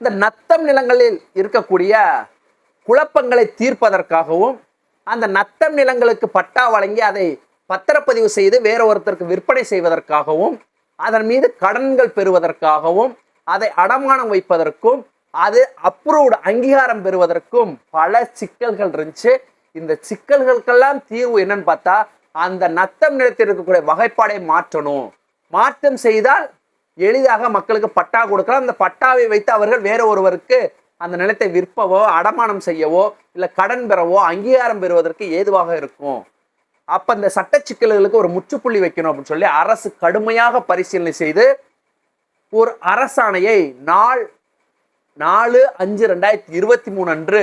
இந்த நத்தம் நிலங்களில் இருக்கக்கூடிய குழப்பங்களை தீர்ப்பதற்காகவும் அந்த நத்தம் நிலங்களுக்கு பட்டா வழங்கி அதை பத்திரப்பதிவு செய்து வேற ஒருத்தருக்கு விற்பனை செய்வதற்காகவும் அதன் மீது கடன்கள் பெறுவதற்காகவும் அதை அடமானம் வைப்பதற்கும் அது அப்ரூவ்டு அங்கீகாரம் பெறுவதற்கும் பல சிக்கல்கள் இருந்துச்சு. இந்த சிக்கல்களுக்கெல்லாம் தீர்வு என்னன்னு பார்த்தா அந்த நத்தம் நிலத்தில் இருக்கக்கூடிய வகைப்பாடை மாற்றணும். மாற்றம் செய்தால் எளிதாக மக்களுக்கு பட்டா கொடுக்கலாம். அந்த பட்டாவை வைத்து அவர்கள் வேற ஒருவருக்கு அந்த நிலத்தை விற்பவோ அடமானம் செய்யவோ இல்லை கடன் பெறவோ அங்கீகாரம் பெறுவதற்கு ஏதுவாக இருக்கும். அப்போ இந்த சட்ட சிக்கல்களுக்கு ஒரு முற்றுப்புள்ளி வைக்கணும் அப்படின்னு சொல்லி அரசு கடுமையாக பரிசீலனை செய்து ஒரு அரசாணையை நாள் நாலு அஞ்சு ரெண்டாயிரத்தி இருபத்தி மூணு அன்று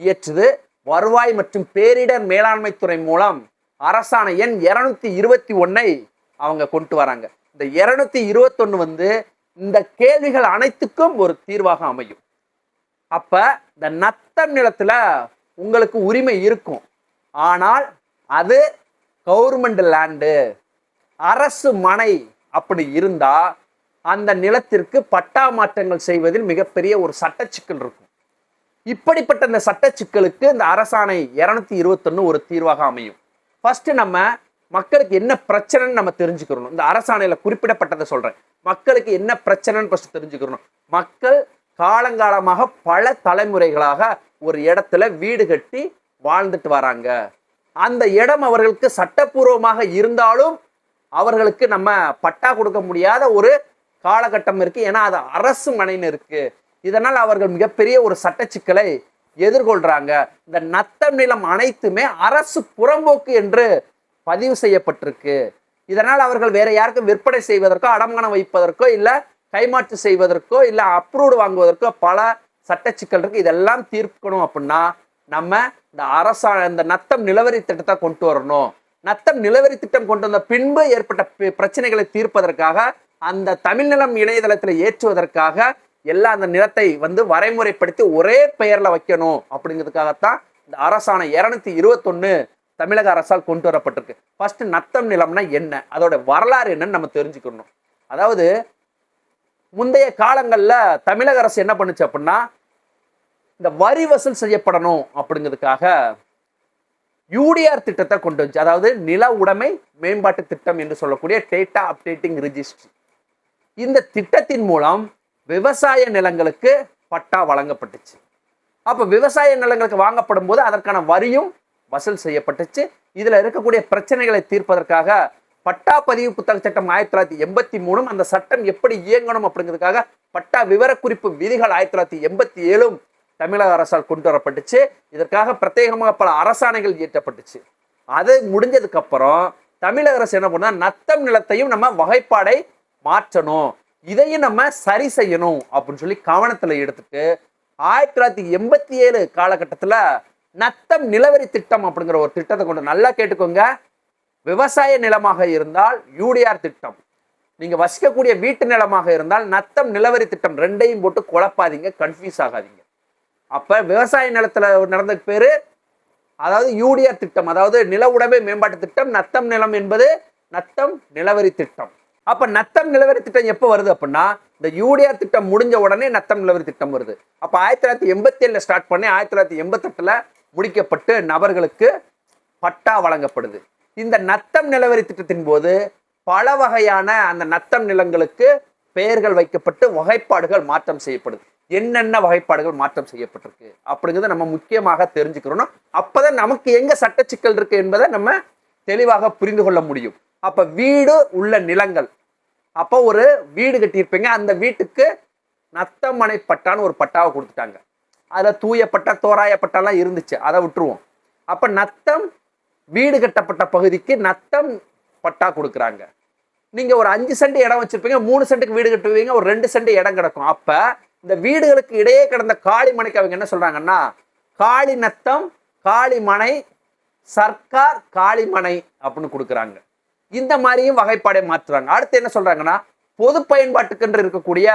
இயற்றுது வருவாய் மற்றும் பேரிடர் மேலாண்மை துறை மூலம் அரசாணை எண் இருநூத்தி இருபத்தி ஒன்னை அவங்க கொண்டு வராங்க. இந்த இருநூத்தி இருபத்தொன்னு வந்து இந்த கேள்விகள் அனைத்துக்கும் ஒரு தீர்வாக அமையும். அப்ப இந்த நத்தம் நிலத்துல உங்களுக்கு உரிமை இருக்கும். ஆனால் அது கவர்மெண்ட் லேண்டு அரசு மனை அப்படி இருந்தா அந்த நிலத்திற்கு பட்டா மாற்றங்கள் செய்வதில் மிகப்பெரிய ஒரு சட்ட சிக்கல் இருக்கும். இப்படிப்பட்ட இந்த சட்ட சிக்கலுக்கு இந்த அரசாணை இருநூத்தி இருபத்தொன்னு ஒரு தீர்வாக அமையும். ஃபர்ஸ்ட் நம்ம மக்களுக்கு என்ன பிரச்சனைன்னு நம்ம தெரிஞ்சுக்கிறணும். இந்த அரசாணையில் குறிப்பிடப்பட்டதை சொல்கிறேன் மக்களுக்கு என்ன பிரச்சனைன்னு ஃபஸ்ட்டு தெரிஞ்சுக்கிறணும். மக்கள் காலங்காலமாக பல தலைமுறைகளாக ஒரு இடத்துல வீடு கட்டி வாழ்ந்துட்டு வராங்க. அந்த இடம் அவர்களுக்கு சட்டப்பூர்வமாக இருந்தாலும் அவர்களுக்கு நம்ம பட்டா கொடுக்க முடியாத ஒரு காலகட்டம் இருக்குது ஏன்னா அது அரசு மனைன்னு இருக்குது இதனால் அவர்கள் மிகப்பெரிய ஒரு சட்ட சிக்கலை எதிர்கொள்கிறாங்க இந்த நத்தம் நிலம் அனைத்துமே அரசு புறம்போக்கு என்று பதிவு செய்யப்பட்டிருக்கு. இதனால் அவர்கள் வேற யாருக்கும் விற்பனை செய்வதற்கோ அடமானம் வைப்பதற்கோ இல்லை கைமாற்று செய்வதற்கோ இல்லை அப்ரூவ்டு வாங்குவதற்கோ பல சட்ட சிக்கல் இதெல்லாம் தீர்க்கணும் அப்படின்னா நம்ம இந்த அரசா இந்த நத்தம் நிலவரி திட்டத்தை கொண்டு வரணும். நத்தம் நிலவரி திட்டம் கொண்டு வந்த பின்பு ஏற்பட்ட பிரச்சனைகளை தீர்ப்பதற்காக அந்த தமிழ்நிலம் இணையதளத்தில் ஏற்றுவதற்காக எல்லா அந்த நிலத்தை வந்து வரைமுறைப்படுத்தி ஒரே பெயரில் வைக்கணும். அப்படிங்கிறதுக்காகத்தான் இந்த அரசாணை. இரநூத்தி இருபத்தொன்னு தமிழக அரசால் கொண்டு வரப்பட்டிருக்கு. ஃபர்ஸ்ட் நத்தம் நிலம்னா என்ன? அதோட வரலாறு என்னன்னு நம்ம தெரிஞ்சுக்கணும். அதாவது முந்தைய காலங்களில் தமிழக அரசு என்ன பண்ணுச்சு அப்படின்னா இந்த வரி வசூல் செய்யப்படணும் அப்படிங்கிறதுக்காக யூடிஆர் திட்டத்தை கொண்டு வந்துச்சு. அதாவது நில உடைமை மேம்பாட்டு திட்டம் என்று சொல்லக்கூடிய டேட்டா அப்டேட்டிங் ரிஜிஸ்ட்ரி இந்த திட்டத்தின் மூலம் விவசாய நிலங்களுக்கு பட்டா வழங்கப்பட்டுச்சு. அப்போ விவசாய நிலங்களுக்கு வாங்கப்படும் போது அதற்கான வரியும் வசூல் செய்யப்பட்டுச்சு. இதில் இருக்கக்கூடிய பிரச்சனைகளை தீர்ப்பதற்காக பட்டா பதிவு புத்தக சட்டம் ஆயிரத்தி தொள்ளாயிரத்தி எண்பத்தி மூணும் அந்த சட்டம் எப்படி இயங்கணும் அப்படிங்கிறதுக்காக பட்டா விவரக்குறிப்பு விதிகள் ஆயிரத்தி தொள்ளாயிரத்தி எண்பத்தி ஏழும் தமிழக அரசால் கொண்டு வரப்பட்டுச்சு. இதற்காக பிரத்யேகமாக பல அரசாணைகள் இயற்றப்பட்டுச்சு. அது முடிஞ்சதுக்கு அப்புறம் தமிழக அரசு என்ன பண்ணா நத்தம் நிலத்தையும் நம்ம வகைப்பாடை மாற்றணும். இதையும் நம்ம சரி செய்யணும் அப்படின்னு சொல்லி கவனத்தில் எடுத்துட்டு ஆயிரத்தி தொள்ளாயிரத்தி எண்பத்தி ஏழு காலகட்டத்தில் நத்தம் நிலவரி திட்டம் அப்படிங்கிற ஒரு திட்டத்தை கொண்டு நல்லா கேட்டுக்கோங்க. விவசாய நிலமாக இருந்தால் யூடிஆர் திட்டம். நீங்கள் வசிக்கக்கூடிய வீட்டு நிலமாக இருந்தால் நத்தம் நிலவரி திட்டம் ரெண்டையும் போட்டு குழப்பாதீங்க கன்ஃபியூஸ் ஆகாதீங்க. அப்போ விவசாய நிலத்தில் நடந்த பேர் அதாவது யூடிஆர் திட்டம் அதாவது நில உடைமை மேம்பாட்டு திட்டம் நத்தம் நிலம் என்பது நத்தம் நிலவரி திட்டம். அப்போ நத்தம் நிலவரி திட்டம் எப்போ வருது அப்படின்னா இந்த யூடிஆர் திட்டம் முடிஞ்ச உடனே நத்தம் நிலவரி திட்டம் வருது. அப்போ ஆயிரத்தி தொள்ளாயிரத்தி எண்பத்தி ஏழில் ஸ்டார்ட் பண்ணி ஆயிரத்தி தொள்ளாயிரத்தி எண்பத்தெட்டில் முடிக்கப்பட்டு நபர்களுக்கு பட்டா வழங்கப்படுது. இந்த நத்தம் நிலவரி திட்டத்தின் போது பல வகையான அந்த நத்தம் நிலங்களுக்கு பெயர்கள் வைக்கப்பட்டு வகைப்பாடுகள் மாற்றம் செய்யப்படுது. என்னென்ன வகைப்பாடுகள் மாற்றம் செய்யப்பட்டிருக்கு அப்படிங்கிறத நம்ம முக்கியமாக தெரிஞ்சுக்கிறோம் அப்போதான் நமக்கு எங்கே சட்ட சிக்கல் இருக்கு என்பதை நம்ம தெளிவாக புரிந்து கொள்ள முடியும். அப்போ வீடு உள்ள நிலங்கள். அப்போ ஒரு வீடு கட்டியிருப்பீங்க. அந்த வீட்டுக்கு நத்தமனை பட்டான்னு ஒரு பட்டாவை கொடுத்துட்டாங்க. அதில் தூயப்பட்ட தோராயப்பட்டெல்லாம் இருந்துச்சு. அதை விட்டுருவோம். அப்போ நத்தம் வீடு கட்டப்பட்ட பகுதிக்கு நத்தம் பட்டா கொடுக்குறாங்க. நீங்கள் ஒரு அஞ்சு சென்ட் இடம் வச்சுருப்பீங்க மூணு சென்ட்டுக்கு வீடு கட்டுவீங்க ஒரு ரெண்டு சென்ட் இடம் கிடக்கும். அப்போ இந்த வீடுகளுக்கு இடையே கிடந்த காளி மனைக்கு அவங்க என்ன சொல்கிறாங்கன்னா காளி நத்தம் காளி மனை சர்க்கார் காளிமனை அப்படின்னு கொடுக்குறாங்க. இந்த மாதிரியும் வகைப்பாடை மாற்றுறாங்க அடுத்து என்ன சொல்கிறாங்கன்னா பொது பயன்பாட்டுக்கென்று இருக்கக்கூடிய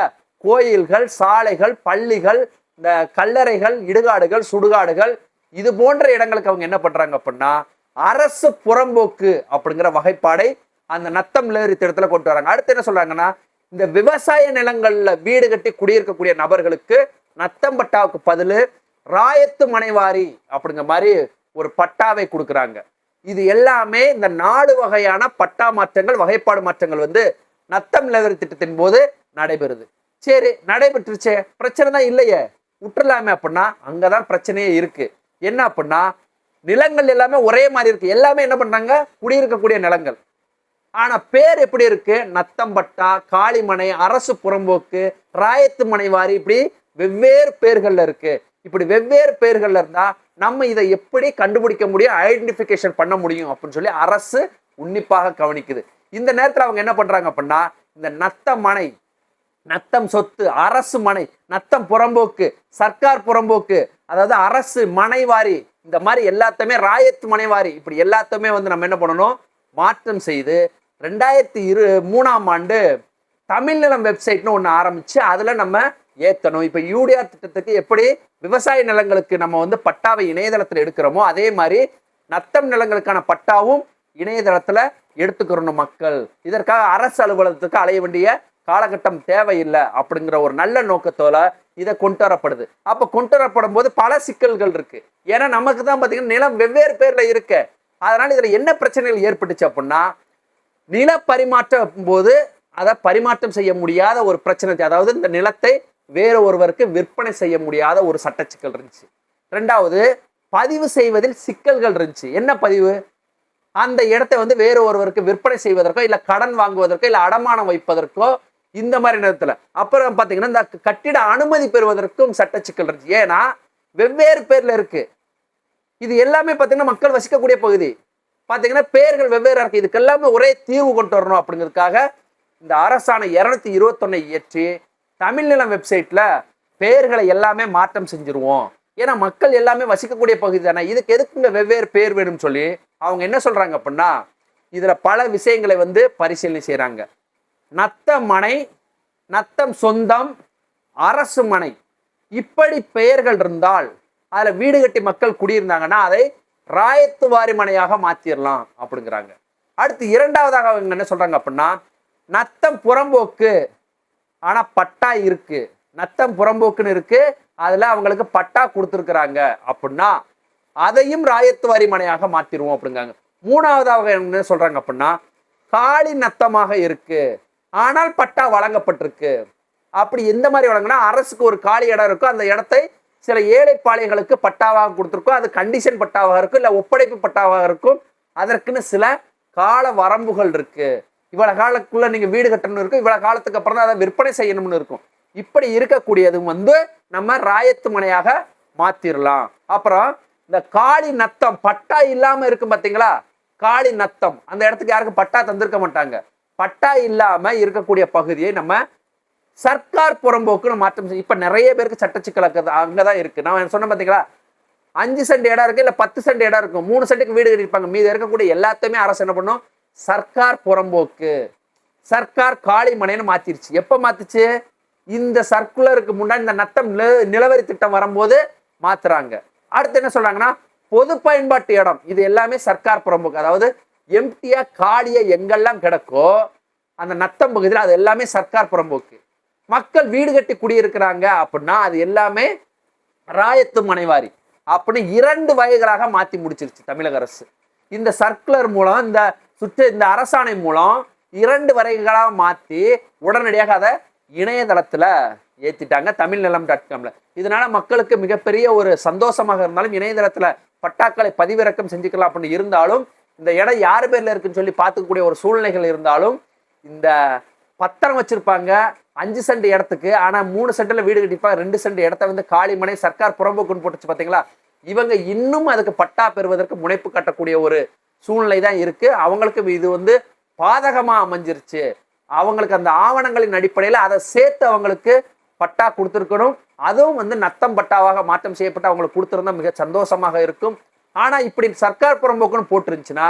கோயில்கள் சாலைகள் பள்ளிகள் இந்த கல்லறைகள் இடுகாடுகள் சுடுகாடுகள் இது போன்ற இடங்களுக்கு அவங்க என்ன பண்றாங்க அப்படின்னா அரசு புறம்போக்கு அப்படிங்கிற வகைப்பாடை அந்த நத்தம் லேரி திட்டத்துல கொண்டு வராங்க. அடுத்து என்ன சொல்றாங்கன்னா இந்த விவசாய நிலங்கள்ல வீடு கட்டி குடியிருக்கக்கூடிய நபர்களுக்கு நத்தம் பட்டாவுக்கு பதிலு ராயத்து மனைவாரி அப்படிங்கிற மாதிரி ஒரு பட்டாவை கொடுக்குறாங்க. இது எல்லாமே இந்த நாலு வகையான பட்டா மாற்றங்கள் வகைப்பாடு மாற்றங்கள் வந்து நத்தம் நிலவரி திட்டத்தின் போது நடைபெறுது. சரி நடைபெற்றுச்சே பிரச்சனை தான் இல்லையே. விட்டுறலாமே அப்படின்னா அங்கதான் பிரச்சனையே இருக்குது என்ன அப்படின்னா நிலங்கள் எல்லாமே ஒரே மாதிரி இருக்குது எல்லாமே என்ன பண்ணுறாங்க குடியிருக்கக்கூடிய நிலங்கள். ஆனால் பேர் எப்படி இருக்கு? நத்தம்பட்டா காளிமனை அரசு புறம்போக்கு ராயத்து மனைவாரி இப்படி வெவ்வேறு பேர்களில் இருக்கு. இப்படி வெவ்வேறு பேர்களில் இருந்தால் நம்ம இதை எப்படி கண்டுபிடிக்க முடியும்? ஐடென்டிஃபிகேஷன் பண்ண முடியும் அப்படின்னு சொல்லி அரசு உன்னிப்பாக கவனிக்குது. இந்த நேரத்தில் அவங்க என்ன பண்ணுறாங்க அப்படின்னா இந்த நத்த மனை நத்தம் சொத்து அரசு மனை நத்தம் புறம்போக்கு சர்க்கார் புறம்போக்கு அதாவது அரசு மனைவாரி இந்த மாதிரி எல்லாத்தையுமே ராயத்து மனைவாரி இப்படி எல்லாத்தையுமே வந்து நம்ம என்ன பண்ணணும்? மாற்றம் செய்து ரெண்டாயிரத்தி இரு மூணாம் ஆண்டு தமிழ்நிலம் வெப்சைட்னு ஒன்று ஆரம்பித்து அதில் நம்ம ஏற்றணும் இப்போ யூடிஆர் திட்டத்துக்கு எப்படி விவசாய நிலங்களுக்கு நம்ம வந்து பட்டாவை இணையதளத்தில் எடுக்கிறோமோ அதே மாதிரி நத்தம் நிலங்களுக்கான பட்டாவும் இணையதளத்தில் எடுத்துக்கிறணும் மக்கள். இதற்காக அரசு அலுவலகத்துக்கு அலைய வேண்டிய காலகட்டம் தேவையில்லை அப்படிங்கிற ஒரு நல்ல நோக்கத்தோட இதை கொண்டு வரப்படுது அப்போ கொண்டு வரப்படும் போது பல சிக்கல்கள் இருக்கு. ஏன்னா நமக்கு தான் பார்த்தீங்கன்னா நிலம் வெவ்வேறு பேரில் இருக்கு. அதனால இதில் என்ன பிரச்சனைகள் ஏற்பட்டுச்சு அப்படின்னா நில பரிமாற்றம் போது அதை பரிமாற்றம் செய்ய முடியாத ஒரு பிரச்சனை அதாவது இந்த நிலத்தை வேற ஒருவருக்கு விற்பனை செய்ய முடியாத ஒரு சட்ட சிக்கல் இருந்துச்சு. ரெண்டாவது பதிவு செய்வதில் சிக்கல்கள் இருந்துச்சு. என்ன பதிவு? அந்த இடத்தை வந்து வேறு ஒருவருக்கு விற்பனை செய்வதற்கோ இல்லை கடன் வாங்குவதற்கோ இல்லை அடமானம் வைப்பதற்கோ இந்த மாதிரி நேரத்தில். அப்புறம் பார்த்தீங்கன்னா இந்த கட்டிட அனுமதி பெறுவதற்கும் சட்ட சிக்கல் இருந்துச்சு. ஏன்னா வெவ்வேறு பேரில் இருக்குது இது எல்லாமே பார்த்தீங்கன்னா மக்கள் வசிக்கக்கூடிய பகுதி. பார்த்தீங்கன்னா பேர்கள் வெவ்வேறா இருக்குது இதுக்கெல்லாமே ஒரே தீர்வு கொண்டு வரணும் அப்படிங்கிறதுக்காக இந்த அரசாணை இரநூத்தி இருபத்தொன்னை இயற்றி தமிழ்நிலம் வெப்சைட்டில் பேர்களை பெயர்களை எல்லாமே மாற்றம் செஞ்சுருவோம். ஏன்னா மக்கள் எல்லாமே வசிக்கக்கூடிய பகுதி தானே. இதுக்கு எதுக்குங்க வெவ்வேறு பேர் வேணும்னு சொல்லி அவங்க என்ன சொல்கிறாங்க அப்படின்னா இதில் பல விஷயங்களை வந்து பரிசீலனை செய்கிறாங்க நத்த மனை நத்தம் சொந்தம் அரசு மனை. இப்படி பெயர்கள் இருந்தால் அதில் வீடு கட்டி மக்கள் குடியிருந்தாங்கன்னா அதை ராயத்து வாரி மனையாக மாற்றிடலாம் அப்படிங்கிறாங்க. அடுத்து இரண்டாவதாக அவங்க என்ன சொல்கிறாங்க அப்படின்னா நத்தம் புறம்போக்கு ஆனால் பட்டா இருக்கு. நத்தம் புறம்போக்குன்னு இருக்கு அதில் அவங்களுக்கு பட்டா கொடுத்துருக்குறாங்க அப்படின்னா அதையும் ராயத்து வாரி மனையாக மாற்றிடுவோம் அப்படிங்கிறாங்க. மூணாவதாக என்ன சொல்கிறாங்க அப்படின்னா காளி நத்தமாக இருக்குது ஆனால் பட்டா வழங்கப்பட்டிருக்கு. அப்படி எந்த மாதிரி வழங்கினா அரசுக்கு ஒரு காலி இடம் இருக்கும் அந்த இடத்தை சில ஏழை பாளையங்களுக்கு பட்டாவாக கொடுத்துருக்கோம் அது கண்டிஷன் பட்டாவாக இருக்கும் இல்லை ஒப்படைப்பு பட்டாவாக இருக்கும். அதற்குன்னு சில கால வரம்புகள் இருக்கு. இவ்வளோ காலக்குள்ளே நீங்கள் வீடு கட்டணும் இருக்கும் இவ்வளோ காலத்துக்கு அப்புறம் தான் அதை விற்பனை செய்யணும்னு இருக்கும். இப்படி இருக்கக்கூடியது வந்து நம்ம ராயத்து மனையாக மாத்திரலாம். அப்புறம் இந்த காளி நத்தம் பட்டா இல்லாமல் இருக்கும் பார்த்தீங்களா காளி நத்தம். அந்த இடத்துக்கு யாருக்கும் பட்டா தந்திருக்க மாட்டாங்க. பட்டா இல்லாமல் இருக்கக்கூடிய பகுதியை நம்ம சர்க்கார் புறம்போக்குன்னு மாற்றம் செய்ய இப்போ நிறைய பேருக்கு சட்ட சிக்கல் இருக்குது நான் சொன்னேன் பார்த்தீங்களா அஞ்சு சென்ட் இடம் இருக்குது இல்லை பத்து சென்ட் இடம் இருக்கும். மூணு சென்ட்டுக்கு வீடு கட்டிருப்பாங்க மீதி இருக்கக்கூடிய எல்லாத்தையுமே அரசு என்ன பண்ணும்? சர்க்கார் புறம்போக்கு சர்க்கார் காளி மனைன்னு மாற்றிருச்சு எப்போ மாற்றிச்சு இந்த சர்க்குலருக்கு முன்னாடி இந்த நத்தம் நில- நிலவரி திட்டம் வரும்போது மாற்றுறாங்க அடுத்து என்ன சொல்கிறாங்கன்னா பொது பயன்பாட்டு இடம். இது எல்லாமே சர்க்கார் புறம்போக்கு. அதாவது எம்டியாக காலியா எங்கெல்லாம் கிடக்கோ அந்த நத்தம் பகுதியில் அது எல்லாமே சர்க்கார் புறம்போக்கு. மக்கள் வீடு கட்டி குடியிருக்கிறாங்க அப்படின்னா அது எல்லாமே ராயத்து மனைவாரி. அப்படின்னு இரண்டு வகைகளாக மாற்றி முடிச்சிருச்சு தமிழக அரசு. இந்த சர்க்குலர் மூலம் இந்த சுற்று இந்த அரசாணை மூலம் இரண்டு வரைகளாக மாற்றி உடனடியாக அதை இணையதளத்தில் ஏற்றிட்டாங்க தமிழ் நிலம் டாட் காம்ல இதனால மக்களுக்கு மிகப்பெரிய ஒரு சந்தோஷமாக இருந்தாலும் இணையதளத்தில் பட்டாக்களை பதிவிறக்கம் செஞ்சுக்கலாம் அப்படின்னு இருந்தாலும் இந்த இடம் யார் பேரில் இருக்குன்னு சொல்லி பார்த்துக்கக்கூடிய ஒரு சூழ்நிலைகள் இருந்தாலும் இந்த பத்திரம் வச்சுருப்பாங்க. அஞ்சு சென்ட் இடத்துக்கு ஆனால் மூணு சென்டில் வீடு கட்டிப்பாங்க ரெண்டு சென்ட் இடத்த வந்து காளிமனை சர்க்கார் புறம்போக்குன்னு போட்டுச்சு பார்த்தீங்களா இவங்க இன்னும் அதுக்கு பட்டா பெறுவதற்கு முனைப்பு கட்டக்கூடிய ஒரு சூழ்நிலை தான் இருக்குது அவங்களுக்கு இது வந்து பாதகமாக அமைஞ்சிருச்சு. அவங்களுக்கு அந்த ஆவணங்களின் அடிப்படையில் அதை சேர்த்து அவங்களுக்கு பட்டா கொடுத்துருக்கணும். அதுவும் வந்து நத்தம் பட்டாவாக மாற்றம் செய்யப்பட்டு அவங்களுக்கு கொடுத்துருந்தா மிக சந்தோஷமாக இருக்கும். ஆனால் இப்படி சர்க்கார் புறம்போக்குன்னு போட்டுருந்துச்சுன்னா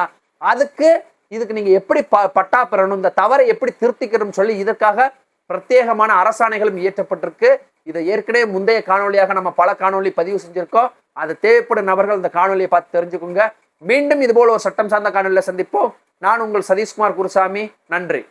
அதுக்கு இதுக்கு நீங்கள் எப்படி ப பட்டா பெறணும் இந்த தவறை எப்படி திருத்திக்கணும்னு சொல்லி இதற்காக பிரத்யேகமான அரசாணைகளும் இயற்றப்பட்டிருக்கு. இதை ஏற்கனவே முந்தைய காணொளியாக நம்ம பல காணொலி பதிவு செஞ்சுருக்கோம். அது தேவைப்படும் நபர்கள் இந்த காணொலியை பார்த்து தெரிஞ்சுக்கோங்க. மீண்டும் இதுபோல் ஒரு சட்டம் சார்ந்த காணொலியில் சந்திப்போம். நான் உங்கள் சதீஷ்குமார் குருசாமி. நன்றி.